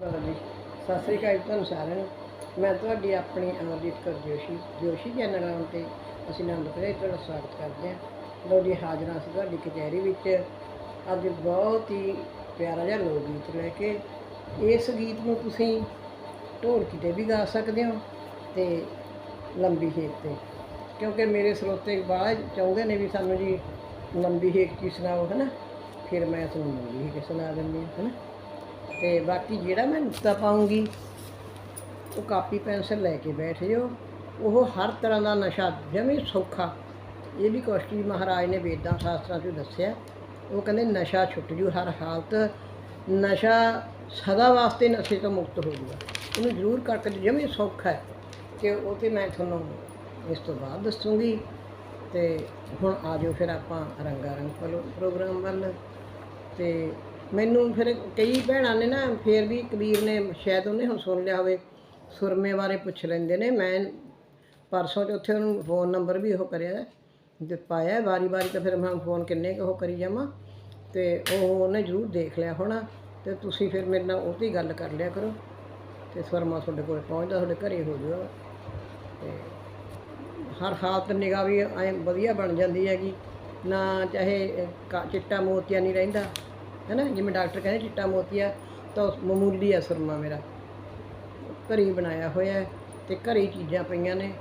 ਸਤਿ ਸ੍ਰੀ ਅਕਾਲ ਜੀ ਤੁਹਾਨੂੰ ਸਾਰਿਆਂ ਨੂੰ। ਮੈਂ ਤੁਹਾਡੀ ਆਪਣੀ ਅਮਰਜੀਤ ਕੌਰ ਜੋਸ਼ੀ ਜੋਸ਼ੀ ਚੈਨਲ ਆਉਣ ਤੇ ਅਸੀਂ ਆਨੰਦਪੁਰੇ ਤੁਹਾਡਾ ਸਵਾਗਤ ਕਰਦੇ ਹਾਂ। ਲੋ ਹਾਜ਼ਰਾਂ ਸੀ ਤੁਹਾਡੀ ਕਚਹਿਰੀ ਵਿੱਚ। ਅੱਜ ਬਹੁਤ ਹੀ ਪਿਆਰਾ ਜਿਹਾ ਲੋਕ ਗੀਤ ਲੈ ਕੇ ਇਸ ਗੀਤ ਨੂੰ ਤੁਸੀਂ ਢੋਲਕੀ ਤੇ ਵੀ ਗਾ ਸਕਦੇ ਹੋ ਤੇ ਲੰਬੀ ਹੇਕ ਤੇ। ਕਿਉਂਕਿ ਮੇਰੇ ਸਰੋਤੇ ਬਾਅਦ ਚਾਹੁੰਦੇ ਨੇ ਵੀ ਸਾਨੂੰ ਜੀ ਲੰਬੀ ਹੇਕ ਕੀ ਸੁਣਾਓ, ਹਨਾ? ਫਿਰ ਮੈਂ ਤੁਹਾਨੂੰ ਲੰਬੀ ਹੇਕ ਸੁਣਾ ਦਿੰਦੀ ਹਾਂ, ਹਨਾ? ਤੇ ਬਾਕੀ ਜਿਹੜਾ ਮੈਂ ਨੁਕਤਾ ਪਾਉਂਗੀ, ਉਹ ਕਾਪੀ ਪੈਨਸਲ ਲੈ ਕੇ ਬੈਠ ਜਾਓ। ਉਹ ਹਰ ਤਰ੍ਹਾਂ ਦਾ ਨਸ਼ਾ ਜਮੀ ਸੌਖਾ। ਇਹ ਵੀ ਕੋਸ਼ਟੀ ਮਹਾਰਾਜ ਨੇ ਵੇਦਾਂ ਸ਼ਾਸਤਰਾਂ 'ਚ ਦੱਸਿਆ। ਉਹ ਕਹਿੰਦੇ ਨਸ਼ਾ ਛੁੱਟ ਜੂ ਹਰ ਹਾਲਤ। ਨਸ਼ਾ ਸਦਾ ਵਾਸਤੇ ਨਸ਼ੇ ਤੋਂ ਮੁਕਤ ਹੋ ਜੂਗਾ। ਉਹਨੂੰ ਜ਼ਰੂਰ ਕਰਕੇ ਜਮੀ ਸੌਖਾ ਹੈ। ਤੇ ਉਹ ਤੇ ਮੈਂ ਤੁਹਾਨੂੰ ਇਸ ਤੋਂ ਬਾਅਦ ਦੱਸੂਗੀ। ਤੇ ਹੁਣ ਆ ਜਾਓ ਫਿਰ ਆਪਾਂ ਰੰਗਾ ਰੰਗ ਪ੍ਰੋਗਰਾਮ ਵੱਲ। ਤੇ ਮੈਨੂੰ ਫਿਰ ਕਈ ਭੈਣਾਂ ਨੇ ਨਾ, ਫਿਰ ਵੀ ਕਬੀਰ ਨੇ ਸ਼ਾਇਦ ਉਹਨੇ ਹੁਣ ਸੁਣ ਲਿਆ ਹੋਵੇ, ਸੁਰਮੇ ਬਾਰੇ ਪੁੱਛ ਲੈਂਦੇ ਨੇ। ਮੈਂ ਪਰਸੋਂ ਤੇ ਉੱਥੇ ਉਹਨੂੰ ਫੋਨ ਨੰਬਰ ਵੀ ਉਹ ਕਰਿਆ ਤੇ ਪਾਇਆ ਵਾਰੀ ਵਾਰੀ ਤਾਂ ਫਿਰ ਮੈਂ ਫੋਨ ਕਿੰਨੇ ਕੁ ਉਹ ਕਰੀ ਜਾਵਾਂ। ਤੇ ਉਹ ਉਹਨੇ ਜ਼ਰੂਰ ਦੇਖ ਲਿਆ ਹੋਣਾ, ਤੇ ਤੁਸੀਂ ਫਿਰ ਮੇਰੇ ਨਾਲ ਉਹਦੀ ਗੱਲ ਕਰ ਲਿਆ ਕਰੋ। ਤੇ ਸੁਰਮਾ ਤੁਹਾਡੇ ਕੋਲ ਪਹੁੰਚਦਾ, ਤੁਹਾਡੇ ਘਰੇ ਹੋ ਜਾਊਗਾ। ਤੇ ਹਰ ਹਾਲਤ ਨਿਗਾਹ ਵੀ ਐ ਵਧੀਆ ਬਣ ਜਾਂਦੀ ਹੈਗੀ। ਨਾ ਚਾਹੇ ਕਾ- ਚਿੱਟਾ ਮੋਤੀਆ ਨਹੀਂ ਰਹਿੰਦਾ। ਹੈਨਾ, ਜਿਵੇਂ ਡਾਕਟਰ ਕਹਿੰਦੇ ਚਿੱਟਾ ਮੋਤੀਆ ਤਾਂ ਉਹ ਮਾਮੂਲੀ ਆ ਸੁਰਮਾ ਮੇਰਾ। ਘਰੇ ਹੀ ਬਣਾਇਆ ਹੋਇਆ ਹੈ ਤੇ ਘਰੇ ਹੀ ਚੀਜ਼ਾਂ ਪਈਆਂ ਨੇ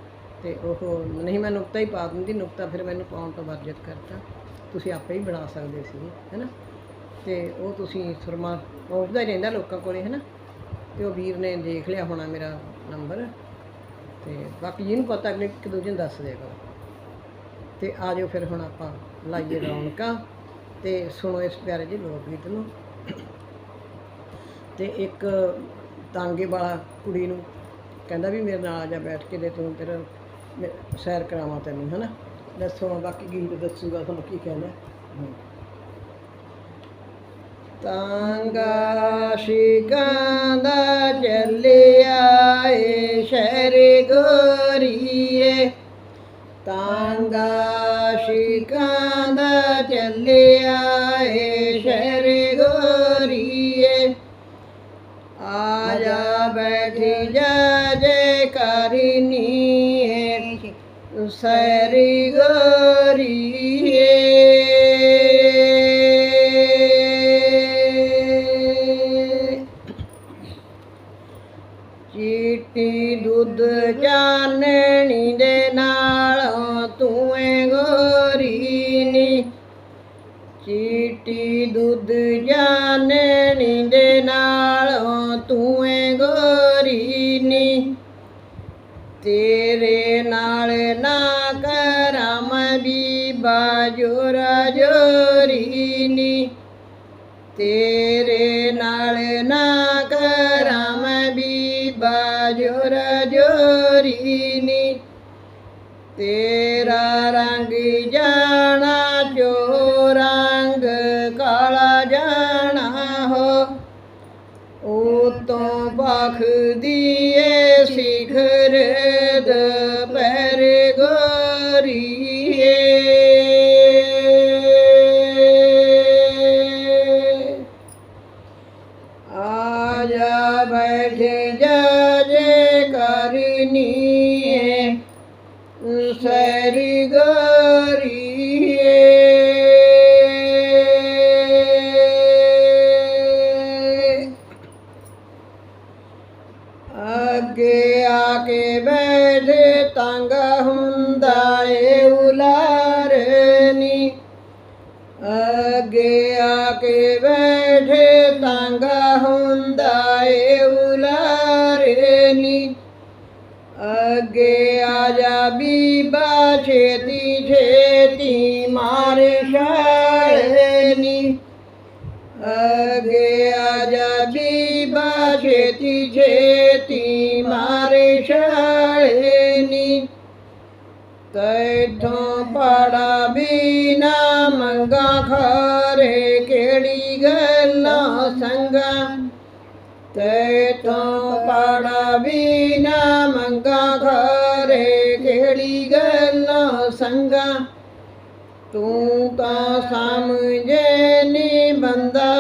ਤੇ ਉਹ ਨਹੀਂ ਮੈਂ ਨੁਕਤਾ ਹੀ ਪਾ ਦਿੰਦੀ, ਨੁਕਤਾ ਫਿਰ ਮੈਨੂੰ ਪਾਉਣ ਤੋਂ ਵਰਜਿਤ ਕਰਤਾ। ਤੁਸੀਂ ਆਪੇ ਹੀ ਬਣਾ ਸਕਦੇ ਸੀ, ਹੈਨਾ? ਤੇ ਉਹ ਤੁਸੀਂ ਸੁਰਮਾ ਪਹੁੰਚਦਾ ਹੀ ਰਹਿੰਦਾ ਲੋਕਾਂ ਕੋਲੇ, ਹੈਨਾ? ਤੇ ਉਹ ਵੀਰ ਨੇ ਦੇਖ ਲਿਆ ਹੋਣਾ ਮੇਰਾ ਨੰਬਰ ਤੇ ਬਾਕੀ ਜਿਹਨੂੰ ਪਤਾ ਅਗਲੇ ਇੱਕ ਦੂਜੇ ਨੂੰ ਦੱਸ ਦੇਗਾ ਕਰੋ। ਤੇ ਆ ਜਾਓ ਫਿਰ ਹੁਣ ਆਪਾਂ ਲਾਈਏ ਰੌਣਕਾਂ। ਤੇ ਸੁਣੋ ਇਸ ਪਿਆਰੇ ਜੀ ਲੋਕ ਗੀਤ ਨੂੰ ਤੇ ਇੱਕ ਤਾਂਗੇ ਵਾਲਾ ਕੁੜੀ ਨੂੰ ਕਹਿੰਦਾ ਵੀ ਮੇਰੇ ਨਾਲ ਆ ਜਾ ਬੈਠ ਕੇ ਤੇ ਤੂੰ ਤੇਰਾ ਮੇ- ਸੈਰ ਕਰਾਵਾਂ ਤੈਨੂੰ, ਹਨਾ ਦੱਸੋ ਬਾਕੀ ਗੀਤ ਦੱਸੂਗਾ ਤੁਹਾਨੂੰ ਕੀ ਕਹਿੰਦਾ ਹਮ। ਤਾਂਗਾ ਸ਼ਿਕਾਂ ਦਾ ਚੱਲਿਆ ਏ ਸ਼ਹਿਰ ਗੋ ਆ ਜਾ ਬੈਠੀ ਜਾ ਜੇ ਕਰੀਨੀ ਸੈਰੀ ਗੋਰੀਏ ਚੀਟੀ ਦੁੱਧ ਚਾਨਣੀ ਦੇ ਨਾਲ ਤੂੰ ਏ ਗੋਰੀ ਨੀ ਚੀਟੀ ਤੇਰੇ ਨਾਲ ਨਾ ਕਰਾਂ ਮੈਂ ਬੀਬਾ ਜੋਰਾ ਜੋਰੀ ਨੀ। ਤੇਰੇ ਨਾਲ ਨਾ ਕਰਾਂ ਮੈਂ ਬੀਬਾ ਜੋਰਾ ਜੋਰੀ ਤੇਰਾ ਰੰਗ ਜਾ ਗੋਰੀਏ ਅੱਗੇ ਆ ਕੇ ਬੈਠੇ ਤੰਗ ਹੁੰਦਾ ਏ ਉਲਾਰਨੀ ਅੱਗੇ ਆ ਜਾ ਬੀਬਾ ਛੇਤੀ ਛੇਤੀ ਮਾਰ ਛਾਲਨੀ ਅੱਗੇ ਆ ਜਾ ਬੀਬਾ ਛੇਤੀ ਛੇਤੀ ਮਾਰ ਛਾਲਨੀ ਤੈਥੋਂ ਪੜਾ ਵੀ ਨਾ ਮੰਗਾ ਖਾਰੇ ਕਿਹੜੀ ਗੱਲਾਂ ਸੰਗਾ? ਤੈਥੋਂ ਪੜਾ ਵੀ ਨਾ ਮੰਗਾ ਖਾਰੇ ਕਿਹੜੀ ਗੱਲਾਂ ਸੰਗਾ? ਤੂੰ ਤਾਂ ਸਮਝੇ ਨੀ ਬੰਦਾ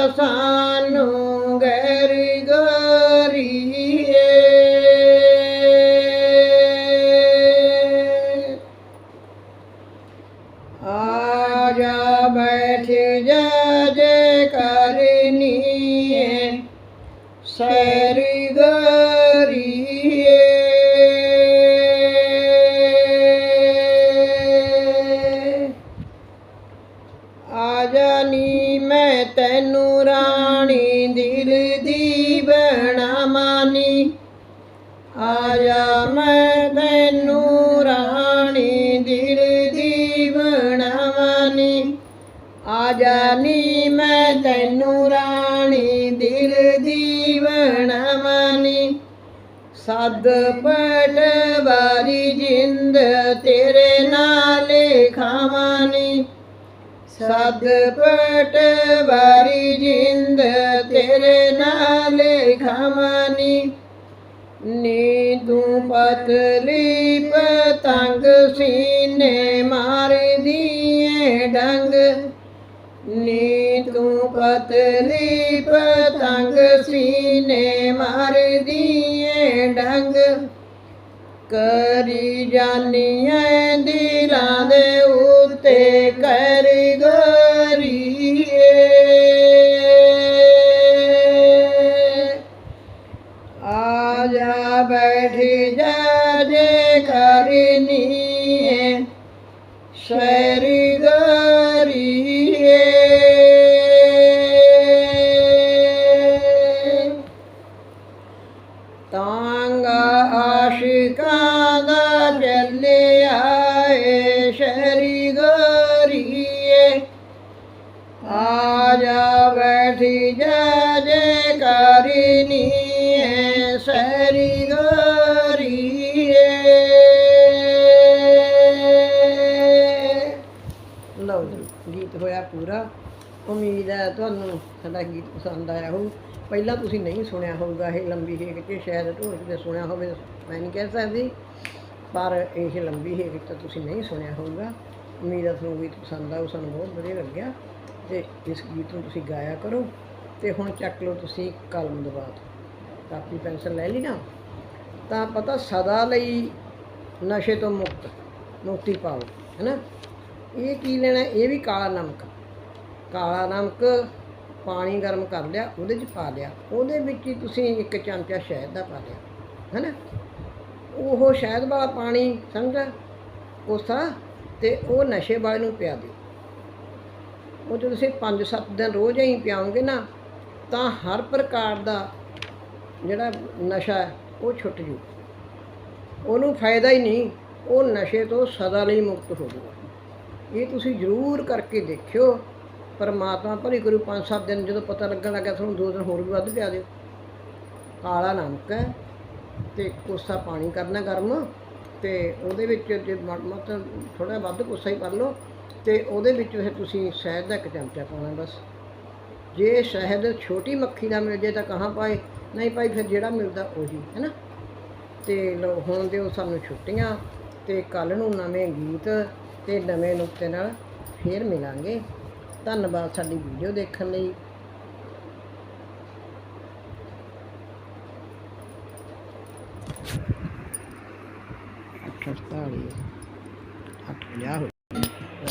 ਮੈਂ ਤੈਨੂੰ ਰਾਣੀ ਦਿਲ ਦੀ ਬਣਾਵਾਨੀ। ਆ ਜਾਨੀ ਮੈਂ ਤੈਨੂੰ ਰਾਣੀ ਦਿਲ ਦੀ ਬਣਾਵਾਨੀ। ਸਦ ਪਟਵਾਰੀ ਜਿੰਦ ਤੇਰੇ ਨਾਲ ਖਾਵਾਨੀ। ਸਦ ਪਟਵਾਰੀ ਜਿੰਦ ਤੇਰੇ ਨਾਲ ਖਾਵਾਨੀ। ਨੀ ਤੂੰ ਪਤਲੀ ਪਤੰਗ ਸੀਨੇ ਮਾਰਦੀ ਏ ਡੰਗ। ਨੀ ਤੂੰ ਪਤਲੀ ਪਤੰਗ ਸੀਨੇ ਮਾਰਦੀ ਏ ਡੰਗ। ਕਰੀ ਜਾਨੀ ਐ ਦਿਲਾਂ ਦੇ ਉੱਤੇ ਕਰ ਜਾ ਬੈਠੀ ਜਾ ਜੇ ਸ਼ਰੀ ਗਰੀਏ ਲਓ ਜੀ ਗੀਤ ਹੋਇਆ ਪੂਰਾ ਉਮੀਦ ਹੈ ਤੁਹਾਨੂੰ ਸਾਡਾ ਗੀਤ ਪਸੰਦ ਆਇਆ ਹੋਊ ਪਹਿਲਾਂ ਤੁਸੀਂ ਨਹੀਂ ਸੁਣਿਆ ਹੋਊਗਾ ਇਹ ਲੰਬੀ ਹੇਕ ਚ ਸ਼ਾਇਦ ਢੋਲ ਤੇ ਸੁਣਿਆ ਹੋਵੇ ਮੈਂ ਨਹੀਂ ਕਹਿ ਸਕਦੀ ਪਰ ਇਹ ਲੰਬੀ ਹੇਕ ਤਾਂ ਤੁਸੀਂ ਨਹੀਂ ਸੁਣਿਆ ਹੋਊਗਾ ਉਮੀਦ ਹੈ ਤੁਹਾਨੂੰ ਗੀਤ ਪਸੰਦ ਆਊ ਸਾਨੂੰ ਬਹੁਤ ਵਧੀਆ ਲੱਗਿਆ ਤੇ ਇਸ ਗੀਤ ਨੂੰ ਤੁਸੀਂ ਗਾਇਆ ਕਰੋ ਤੇ ਹੁਣ ਚੱਕ ਲਓ ਤੁਸੀਂ ਕਲਮ ਦਬਾ ਦਬਾਤ ਕਾਪੀ ਪੈਨਸਲ ਲੈ ਲਈ ਨਾ, ਤਾਂ ਪਤਾ ਸਦਾ ਲਈ ਨਸ਼ੇ ਤੋਂ ਮੁਕਤ, ਮੁਕਤੀ ਪਾਓ, ਹੈਨਾ? ਇਹ ਕੀ ਲੈਣਾ ਇਹ ਵੀ ਕਾਲਾ ਨਮਕ। ਕਾਲਾ ਨਮਕ ਪਾਣੀ ਗਰਮ ਕਰ ਲਿਆ, ਉਹਦੇ 'ਚ ਪਾ ਲਿਆ। ਉਹਦੇ ਵਿੱਚ ਹੀ ਤੁਸੀਂ ਇੱਕ ਚਮਚਾ ਸ਼ਹਿਦ ਦਾ ਪਾ ਲਿਆ, ਹੈਨਾ? ਉਹ ਸ਼ਹਿਦ ਵਾਲਾ ਪਾਣੀ ਸਮਝਾ ਕੋਸਾ ਤੇ ਉਹ ਨਸ਼ੇ ਵਾਲੇ ਨੂੰ ਪਿਆ ਦਿਓ। ਉਹ ਜਦੋਂ ਤੁਸੀਂ 5-7 ਦਿਨ ਰੋਜ਼ ਹੀ ਪਿਆਓਗੇ ਨਾ, ਤਾਂ ਹਰ ਪ੍ਰਕਾਰ ਦਾ ਜਿਹੜਾ ਨਸ਼ਾ ਹੈ, ਉਹ ਛੁੱਟ ਜੂ। ਉਹਨੂੰ ਫਾਇਦਾ ਹੀ ਨਹੀਂ, ਉਹ ਨਸ਼ੇ ਤੋਂ ਸਦਾ ਲਈ ਮੁਕਤ ਹੋ ਜਾਊਗਾ ਇਹ ਤੁਸੀਂ ਜ਼ਰੂਰ ਕਰਕੇ ਦੇਖਿਓ, ਪਰਮਾਤਮਾ ਭਲੀ ਕਰੂ 5-7 ਦਿਨ ਜਦੋਂ ਪਤਾ ਲੱਗਣ ਲੱਗਾ, ਤੁਹਾਨੂੰ ਦੋ ਦਿਨ ਹੋਰ ਵੀ ਵੱਧ ਪਿਆ ਦਿਓ। ਕਾਲਾ ਨਮਕ ਹੈ ਤੇ ਕੋਸਾ ਪਾਣੀ ਕਰਨਾ ਗਰਮ, ਤੇ ਉਹਦੇ ਵਿੱਚ ਜੇ ਮਤਲਬ ਥੋੜਾ ਵੱਧ ਕੋਸਾ ਹੀ ਕਰ ਲਓ। ਤੇ ਉਹਦੇ ਵਿੱਚ ਫਿਰ ਤੁਸੀਂ ਸ਼ਹਿਦ ਦਾ ਇੱਕ ਚਮਚਾ ਪਾਉਣਾ ਬਸ। ਜੇ ਸ਼ਹਿਦ ਛੋਟੀ ਮੱਖੀ ਦਾ ਮਿਲ ਜੇ ਤਾਂ ਕਹਾਂ ਪਾਏ ਨਹੀਂ ਭਾਈ, ਫਿਰ ਜਿਹੜਾ ਮਿਲਦਾ ਉਹੀ, ਹੈ ਨਾ? ਤੇ ਲੋ ਹੁਣ ਦਿਓ ਸਾਨੂੰ ਛੁੱਟੀਆਂ ਤੇ ਕੱਲ ਨੂੰ ਨਵੇਂ ਗੀਤ ਤੇ ਨਵੇਂ ਨੁਕਤੇ ਨਾਲ ਫੇਰ ਮਿਲਾਂਗੇ। ਧੰਨਵਾਦ ਸਾਡੀ ਵੀਡੀਓ ਦੇਖਣ ਲਈ। ਅੱਠ ਅਠਤਾਲੀ ਅੱਠ ਪੰਜਾਹ ਹੋ